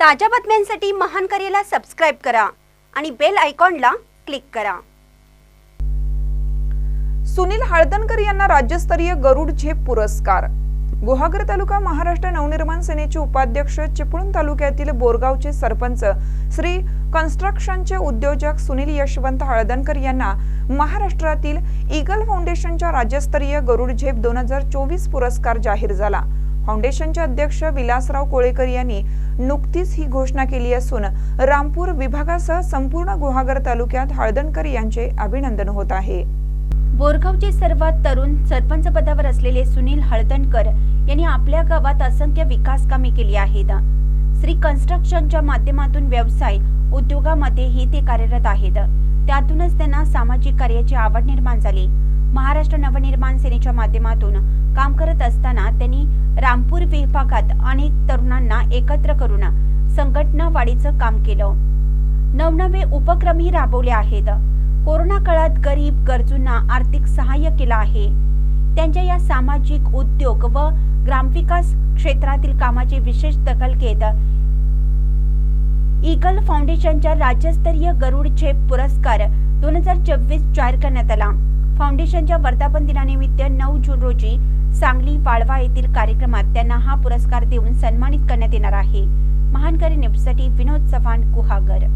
ताज्या बातम्यांसाठी महान करेला सबस्क्राईब करा आणि बेल आयकॉनला क्लिक करा. सुनील हळदणकर यांना राज्यस्तरीय गरुड झेप पुरस्कार. गुहागर तालुका महाराष्ट्र नवनिर्माण सेनेचे उपाध्यक्ष चिपळूण तालुक्यातील बोरगावचे सरपंच श्री कन्स्ट्रक्शनचे उद्योजक सुनील यशवंत हळदणकर यांना महाराष्ट्रातील ईगल फाउंडेशनच्या राज्यस्तरीय गरुड झेप दोन हजार चोवीस पुरस्कार जाहीर झाला. फाउंडेशनचे अध्यक्ष विलासराव कोळेकर यांनी नुकतीच ही घोषणा केली असून रामपूर विभागासह संपूर्ण गुहागर तालुक्यात हळदणकर यांचे अभिनंदन होत आहे. बोरगावचे सर्वात तरुण सरपंच पदावर असलेले सुनील हळदणकर यांनी आपल्या गावात असंख्य विकास कामे केली आहेत. श्री कन्स्ट्रक्शनच्या माध्यमातून व्यवसाय उद्योगामध्येही ते कार्यरत आहेत. त्यातूनच त्यांना सामाजिक कार्याची आवड निर्माण झाली. महाराष्ट्र नवनिर्माण सेनेच्या माध्यमातून काम करत असताना त्यांनी रामपूर विभागात अनेक तरुणांना एकत्र करून संघटना वाढीचं काम केलं. नवनवे उपक्रमही राबवले आहेत. कोरोना काळात गरीब गरजूंना आर्थिक सहाय्य केलं आहे. त्यांच्या या सामाजिक उद्योग व ग्रामविकास क्षेत्रातील कामाची विशेष दखल घेत ईगल फाउंडेशनच्या राज्यस्तरीय गरुड झेप पुरस्कार दोन हजार चोवीस जाहीर करण्यात आला. फाउंडेशनच्या वर्धापन दिनानिमित्त नऊ जून रोजी सांगली वाळवा येथील कार्यक्रमात त्यांना हा पुरस्कार देऊन सन्मानित करण्यात येणार आहे. महानकरी न्यूजसाठी विनोद चव्हाण गुहागर.